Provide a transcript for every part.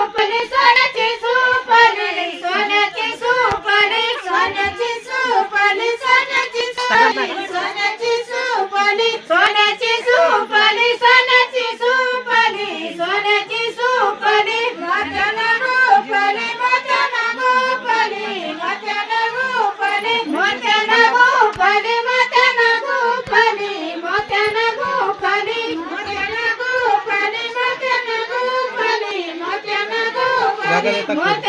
सुपने सोन्याचे सुपने सोन्याचे सुपने सोन्याचे सुपने सोन्याचे सुपने. Buat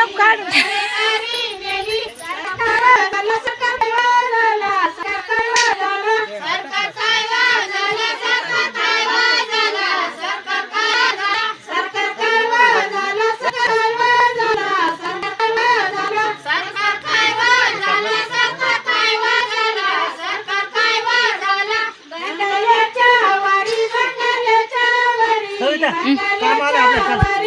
नाही नको काढ सविता काम आलं आपल्या